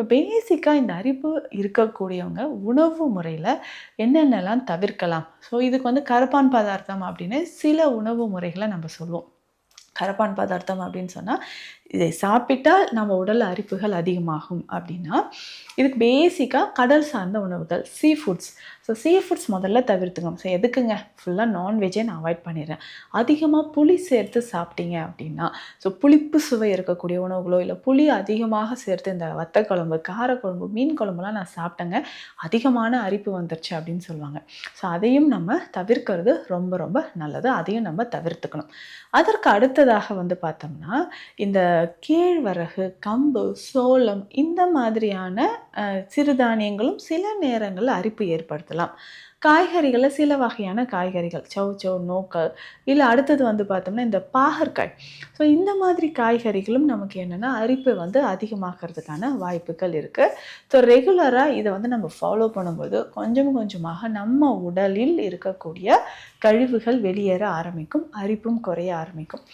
இப்போ பேசிக்காக இந்த அரிப்பு இருக்கக்கூடியவங்க உணவு முறையில் என்னென்னலாம் தவிர்க்கலாம்? ஸோ இதுக்கு வந்து கரப்பான் பதார்த்தம் அப்படின்னு சில உணவு முறைகளை நம்ம சொல்லுவோம். கரப்பான் பதார்த்தம் அப்படின்னு சொன்னால் இதை சாப்பிட்டால் நம்ம உடல் அரிப்புகள் அதிகமாகும் அப்படின்னா இதுக்கு பேசிக்காக கடல் சார்ந்த உணவுகள் sea foods so sea foods முதல்ல தவிர்த்துங்க ஸோ எதுக்குங்க ஃபுல்லாக நான்வெஜ்ஜே நான் அவாய்ட் பண்ணிடுறேன். அதிகமாக புளி சேர்த்து சாப்பிட்டீங்க அப்படின்னா ஸோ புளிப்பு சுவை இருக்கக்கூடிய உணவுகளோ இல்லை புளி அதிகமாக சேர்த்து இந்த வத்தக்குழம்பு காரக்குழம்பு மீன் குழம்புலாம் நான் சாப்பிட்டேங்க அதிகமான அரிப்பு வந்துருச்சு அப்படின்னு சொல்லுவாங்க. ஸோ அதையும் நம்ம தவிர்க்கிறது ரொம்ப ரொம்ப நல்லது. அதையும் நம்ம தவிர்த்துக்கணும். அதற்கு அடுத்ததாக வந்து பார்த்தோம்னா இந்த கேழ்வரகு கம்பு சோளம் இந்த மாதிரியான சிறுதானியங்களும் சில நேரங்களில் அரிப்பு ஏற்படுத்தலாம். காய்கறிகளில் சில வகையான காய்கறிகள் சவு சௌ நோக்கல் இல்லை அடுத்தது வந்து பார்த்தோம்னா இந்த பாகற்காய். ஸோ இந்த மாதிரி காய்கறிகளும் நமக்கு என்னென்னா அரிப்பு வந்து அதிகமாகிறதுக்கான வாய்ப்புகள் இருக்குது ஸோ ரெகுலராக இதை வந்து நம்ம ஃபாலோ பண்ணும்போது கொஞ்சம் கொஞ்சமாக நம்ம உடலில் இருக்கக்கூடிய கழிவுகள் வெளியேற ஆரம்பிக்கும் அரிப்பும் குறைய ஆரம்பிக்கும்.